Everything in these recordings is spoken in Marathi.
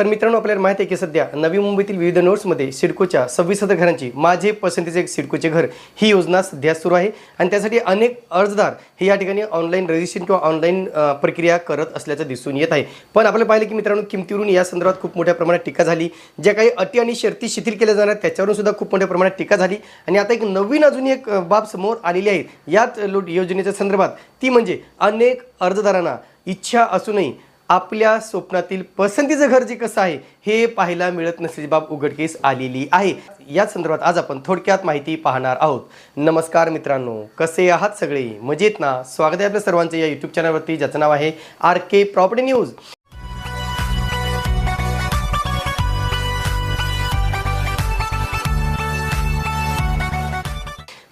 तर मित्रांनो आपल्याला माहिती आहे की सध्या नवी मुंबईतील विविध नोट्समध्ये सिडकोच्या सव्वीस हजार घरांची माझे पसंतीचे एक सिडकोचे घर ही योजना सध्या सुरू आहे. आणि त्यासाठी अनेक अर्जदार हे या ठिकाणी ऑनलाईन रजिस्ट्रेशन किंवा ऑनलाईन प्रक्रिया करत असल्याचं दिसून येत आहे. पण आपल्याला पाहिलं की मित्रांनो किमतीवरून या संदर्भात खूप मोठ्या प्रमाणात टीका झाली. ज्या काही अटी आणि शर्ती शिथिल केल्या जाणार त्याच्यावरून सुद्धा खूप मोठ्या प्रमाणात टीका झाली. आणि आता एक नवीन अजून एक बाब समोर आलेली आहे. याच लो योजनेच्या संदर्भात ती म्हणजे अनेक अर्जदारांना इच्छा असूनही आपल्या स्वप्नातील पसंतीचं घर जे कसं आहे हे पाहायला मिळत नसल्याची बाब उघडकीस आलेली आहे. या संदर्भात आज आपण थोडक्यात माहिती पाहणार आहोत. नमस्कार मित्रांनो कसे आहात सगळे? मजेत ना? स्वागत आहे आपल्या सर्वांचे या यूट्यूब चॅनलवरती ज्याचं नाव आहे आर के प्रॉपर्टी न्यूज.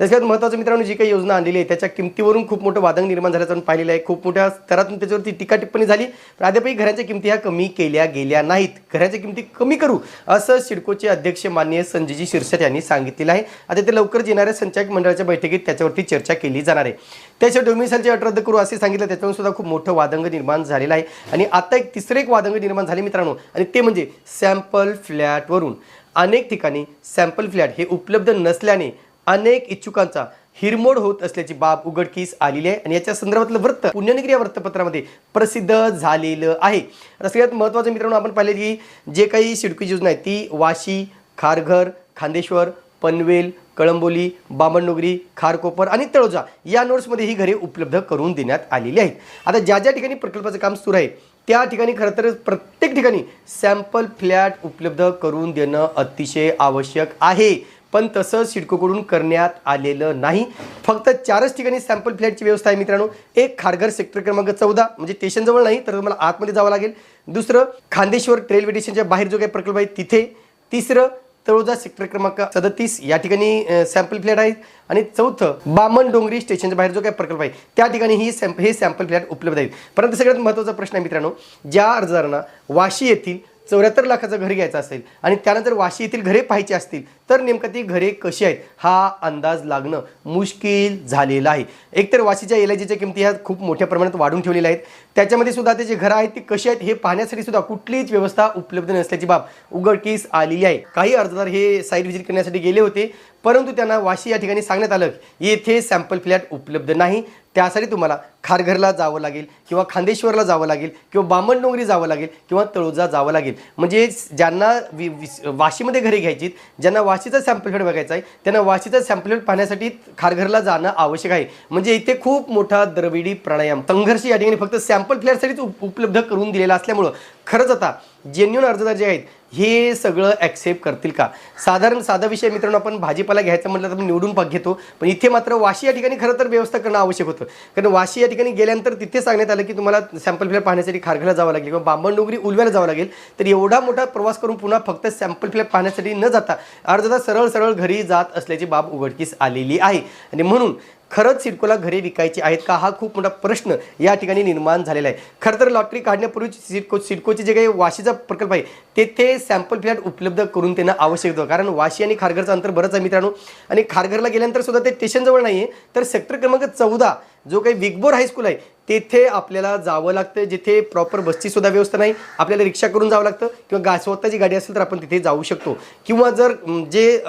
त्याच्यात महत्त्वाचं मित्रांनो जी काही योजना आणलेली आहे त्याच्या किमतीवरून खूप मोठं वादंग निर्माण झाल्याचं आपण पाहिलेलं आहे. खूप मोठ्या स्तरातून त्याच्यावरती टीका टिप्पणी झाली. पण अद्यापही घरांच्या किमती ह्या कमी केल्या गेल्या नाहीत. घरांच्या किमती कमी करू असं सिडकोचे अध्यक्ष माननीय संजयजी शिरसाट यांनी सांगितलेलं आहे. आता ते लवकरच येणाऱ्या संचालक मंडळाच्या बैठकीत त्याच्यावरती चर्चा केली जाणार आहे. त्याच्या डोमिसाईलची अट रद्द करू असे सांगितलं त्याच्यावरून सुद्धा खूप मोठं वादंग निर्माण झालेलं आहे. आणि आता एक तिसरं एक वादंग निर्माण झाले मित्रांनो आणि ते म्हणजे सॅम्पल फ्लॅटवरून अनेक ठिकाणी सॅम्पल फ्लॅट हे उपलब्ध नसल्याने अनेक इच्छुकांचा हिरमोड होत असल्याची बाब उघडकीस आलेली आहे. आणि याच्या संदर्भातलं वृत्त पुण्यनगरी या वृत्तपत्रामध्ये प्रसिद्ध झालेलं आहे. आता सगळ्यात महत्त्वाचं मित्रांनो आपण पाहिले की जे काही सिडकी योजना आहे ती वाशी खारघर खांदेश्वर पनवेल कळंबोली बामणनोगरी खारकोपर आणि तळोजा या नोट्समध्ये ही घरे उपलब्ध करून देण्यात आलेली आहेत. आता ज्या ज्या ठिकाणी प्रकल्पाचं काम सुरू आहे त्या ठिकाणी खरं तर प्रत्येक ठिकाणी सॅम्पल फ्लॅट उपलब्ध करून देणं अतिशय आवश्यक आहे. पण तसं सिडकोकडून करण्यात आलेलं नाही. फक्त चारच ठिकाणी सॅम्पल फ्लॅटची व्यवस्था आहे मित्रांनो. एक खारघर सेक्टर क्रमांक चौदा म्हणजे स्टेशनजवळ नाही तर तुम्हाला आतमध्ये जावं लागेल. दुसरं खांदेश्वर रेल्वे स्टेशनच्या बाहेर जो काही प्रकल्प आहे तिथे. तिसरं तळोजा सेक्टर क्रमांक सदतीस या ठिकाणी सॅम्पल फ्लॅट आहेत. आणि चौथं बामण डोंगरी स्टेशनच्या बाहेर जो काही प्रकल्प आहे त्या ठिकाणी ही सॅम्प हे सॅम्पल फ्लॅट उपलब्ध आहेत. परंतु सगळ्यात महत्त्वाचा प्रश्न आहे मित्रांनो ज्या अर्जदारांना वाशी येथील चौऱ्याहत्तर लाखाचं घर घ्यायचं असेल आणि त्यानंतर वाशी येथील घरे पाहायची असतील तर नेमकं ती घरे कशी आहेत हा अंदाज लागणं मुश्किल झालेलं आहे. एकतर वाशीच्या एल आय जीच्या किमती ह्या खूप मोठ्या प्रमाणात वाढून ठेवलेल्या आहेत. त्याच्यामध्ये सुद्धा ते जे घरं आहेत ती कशी आहेत हे पाहण्यासाठी सुद्धा कुठलीच व्यवस्था उपलब्ध नसल्याची बाब उघडकीस आलेली आहे. काही अर्जदार हे साईट व्हिजिट करण्यासाठी गेले होते परंतु त्यांना वाशी या ठिकाणी सांगण्यात आलं येथे सॅम्पल फ्लॅट उपलब्ध नाही. त्यासाठी तुम्हाला खारघरला जावं लागेल किंवा खांदेश्वरला जावं लागेल किंवा बामणडोंगरी जावं लागेल किंवा तळोजा जावं लागेल. म्हणजे ज्यांना वि- वाशीमध्ये घरे घ्यायची ज्यांना वाशीचा सॅम्पल फ्लॅट बघायचा आहे त्यांना वाशीचा सॅम्पल फ्लॅट पाहण्यासाठी खारघरला जाणं आवश्यक आहे. म्हणजे इथे खूप मोठा द्रविडी प्राणायाम संघर्ष या ठिकाणी फक्त सॅम्पल फ्लॅटसाठीच उप- उपलब्ध करून दिलेला असल्यामुळं खरंच आता जेन्युन अर्जदार जे आहेत हे सगळं ॲक्सेप्ट करतील का? साधारण साधा विषय मित्रांनो आपण भाजीपाला घ्यायचं म्हटलं तर आपण निवडून पाक घेतो. पण इथे मात्र वाशी या ठिकाणी खरं तर व्यवस्था करणं आवश्यक होतं. कारण वाशी या ठिकाणी गेल्यानंतर तिथे सांगण्यात आलं की तुम्हाला सॅम्पल फ्लॅप पाहण्यासाठी खारघरला जावं लागेल किंवा बांबणडोंगरी उलव्याला जावं लागेल. तर एवढा मोठा प्रवास करून पुन्हा फक्त सॅम्पल फ्लॅप पाहण्यासाठी न जाता अर्जदार सरळ सरळ घरी जात असल्याची बाब उघडकीस आलेली आहे. आणि म्हणून खरंच सिडकोला घरे विकायची आहेत का? हा खूप मोठा प्रश्न या ठिकाणी निर्माण झालेला आहे. खरं तर लॉटरी काढण्यापूर्वी सिडको सिडकोचे जे काही वाशीचा प्रकल्प आहे तेथे सॅम्पल फ्लॅट उपलब्ध करून देणं आवश्यक होतं. कारण वाशी आणि खारघरचं अंतर बरंच आहे मित्रांनो. आणि खारघरला गेल्यानंतर सुद्धा ते स्टेशनजवळ नाही आहे तर सेक्टर क्रमांक चौदा जो काही विगबोर हायस्कूल आहे तेथे आपल्याला जावं लागतं. जिथे प्रॉपर बसची सुद्धा व्यवस्था नाही आपल्याला रिक्षा करून जावं लागतं. किंवा गा स्वतःची गाडी असेल तर आपण तिथे जाऊ शकतो. किंवा जर जे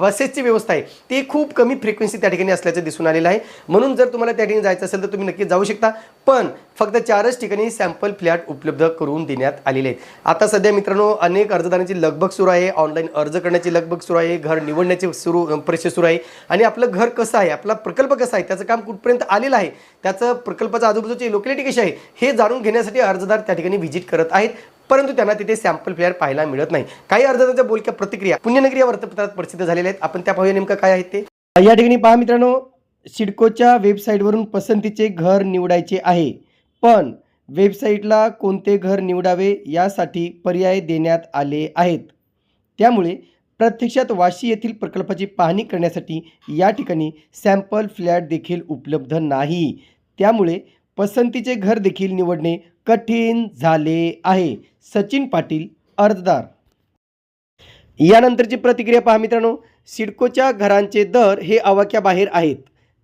बसेसची व्यवस्था आहे ती खूप कमी फ्रिक्वेन्सी त्या ठिकाणी असल्याचं दिसून आलेलं आहे. म्हणून जर तुम्हाला त्या ठिकाणी जायचं असेल तर तुम्ही नक्की जाऊ शकता. पण फक्त चारच ठिकाणी सॅम्पल फ्लॅट उपलब्ध करून देण्यात आलेले आहेत. आता सध्या मित्रांनो अनेक अर्जदारांची लगबग सुरू आहे. ऑनलाईन अर्ज करण्याची लगबग सुरू आहे. घर निवडण्याची सुरू प्रोसेस सुरू आहे. आणि आपलं घर कसं आहे आपला प्रकल्प कसा आहे त्याचं काम कुठपर्यंत आलेलं आहे. त्याचं प्रकल्पाच्या आजूबाजूची लोकॅलिटी कशी आहे हे जाणून घेण्यासाठी अर्जदार त्या ठिकाणी व्हिजिट करत आहेत. परंतु त्यांना तिथे सॅम्पल फ्लॅट पाहायला मिळत नाही. काही अर्जदारांच्या बोलक्या प्रतिक्रिया पुण्यनगरी या वर्तपत्रात प्रसिद्ध झालेल्या आहेत. आपण त्या पाहूया नेमकं काय आहे ते. या ठिकाणी पहा मित्रांनो सिडकोच्या वेबसाईटवरून पसंतीचे घर निवडायचे आहे. पण वेबसाईटला कोणते घर निवडावे यासाठी पर्याय देण्यात आले आहेत. त्यामुळे प्रत्यक्षात वाशी येथील प्रकल्पाची पाहणी करण्यासाठी या ठिकाणी सॅम्पल फ्लॅट देखील उपलब्ध नाही. त्यामुळे पसंतीचे घर देखील निवडणे कठीण झाले आहे. सचिन पाटील अर्जदार. यानंतरची प्रतिक्रिया पहा मित्रांनो. सिडकोच्या घरांचे दर हे आवाक्याबाहेर आहेत.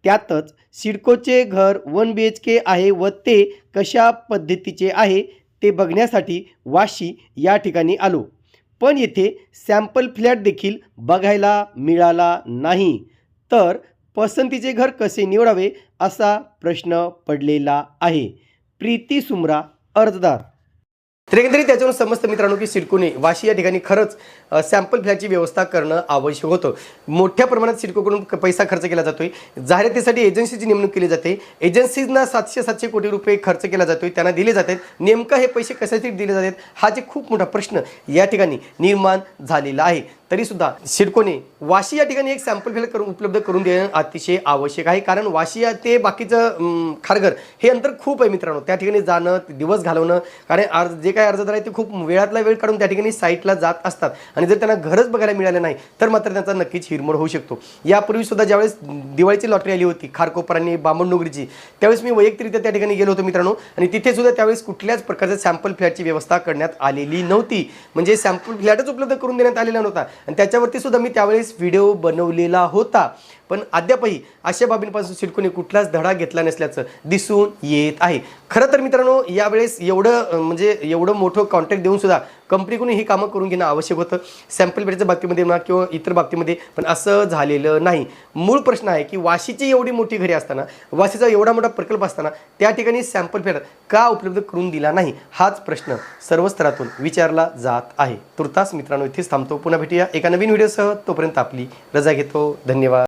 त्यातच सिडकोचे घर वन बी एच के आहे व ते कशा पद्धतीचे आहे ते बघण्यासाठी वाशी या ठिकाणी आलो. पण येथे सॅम्पल फ्लॅट देखील बघायला मिळाला नाही. तर पसंतीचे घर कसे निवडावे असा प्रश्न पडलेला आहे. प्रीती सुमरा अर्जदार. तर एकंदरीत त्याच्यावरून समजतं मित्रांनो की सिडकोने वाशी या ठिकाणी खरंच सॅम्पल फ्लॅटची व्यवस्था करणं आवश्यक होतं. मोठ्या प्रमाणात सिडकोकडून पैसा खर्च केला जातोय. जाहिरातीसाठी एजन्सीची नेमणूक केली जाते. एजन्सीजना सातशे सातशे कोटी रुपये खर्च केला जातोय त्यांना दिले जातात. नेमकं हे पैसे कशासाठी दिले जातात हा जे खूप मोठा प्रश्न या ठिकाणी निर्माण झालेला आहे. तरीसुद्धा सिडकोने वाशी या ठिकाणी एक सॅम्पल फ्लॅट करून उपलब्ध करून देणं अतिशय आवश्यक आहे. कारण वाशी या ते बाकीचं खारघर हे अंतर खूप आहे मित्रांनो. त्या ठिकाणी जाणं दिवस घालवणं कारण अर्ज जे काही अर्जदार आहे ते खूप वेळातला वेळ काढून त्या ठिकाणी साईटला जात असतात. आणि जर त्यांना घरच बघायला मिळालं नाही तर मात्र त्यांचा नक्कीच हिरमोड होऊ शकतो. यापूर्वी सुद्धा ज्यावेळेस दिवाळीची लॉटरी आली होती खारकोपरांनी बामणनोगरीची त्यावेळेस मी वैयक्तिकरित्या त्या ठिकाणी गेलो होतो मित्रांनो. आणि तिथे सुद्धा त्यावेळेस कुठल्याच प्रकारच्या सॅम्पल फ्लॅटची व्यवस्था करण्यात आलेली नव्हती. म्हणजे सॅम्पल फ्लॅटच उपलब्ध करून देण्यात आलेला नव्हता. आणि त्याच्यावरती सुद्धा मी त्यावेळेस व्हिडिओ बनवलेला होता. पण अद्यापही अशा बाबींपासून सिडकोने कुठलाच धडा घेतला नसल्याचं दिसून येत आहे. खरं तर मित्रांनो यावेळेस एवढं म्हणजे एवढं मोठं कॉन्ट्रॅक्ट देऊन सुद्धा कंपनीकडून ही कामं करून घेणं आवश्यक होतं. सॅम्पल बेडच्या बाबतीमध्ये म्हणा किंवा इतर बाबतीमध्ये पण असं झालेलं नाही. मूळ प्रश्न आहे की वाशीची एवढी मोठी घरे असताना वाशीचा एवढा मोठा प्रकल्प असताना त्या ठिकाणी सॅम्पल फेड का उपलब्ध करून दिला नाही? हाच प्रश्न सर्व स्तरातून विचारला जात आहे. तुर्तास मित्रांनो इथेच थांबतो. पुन्हा भेटूया एका नवीन व्हिडिओसह तोपर्यंत आपली रजा घेतो. धन्यवाद.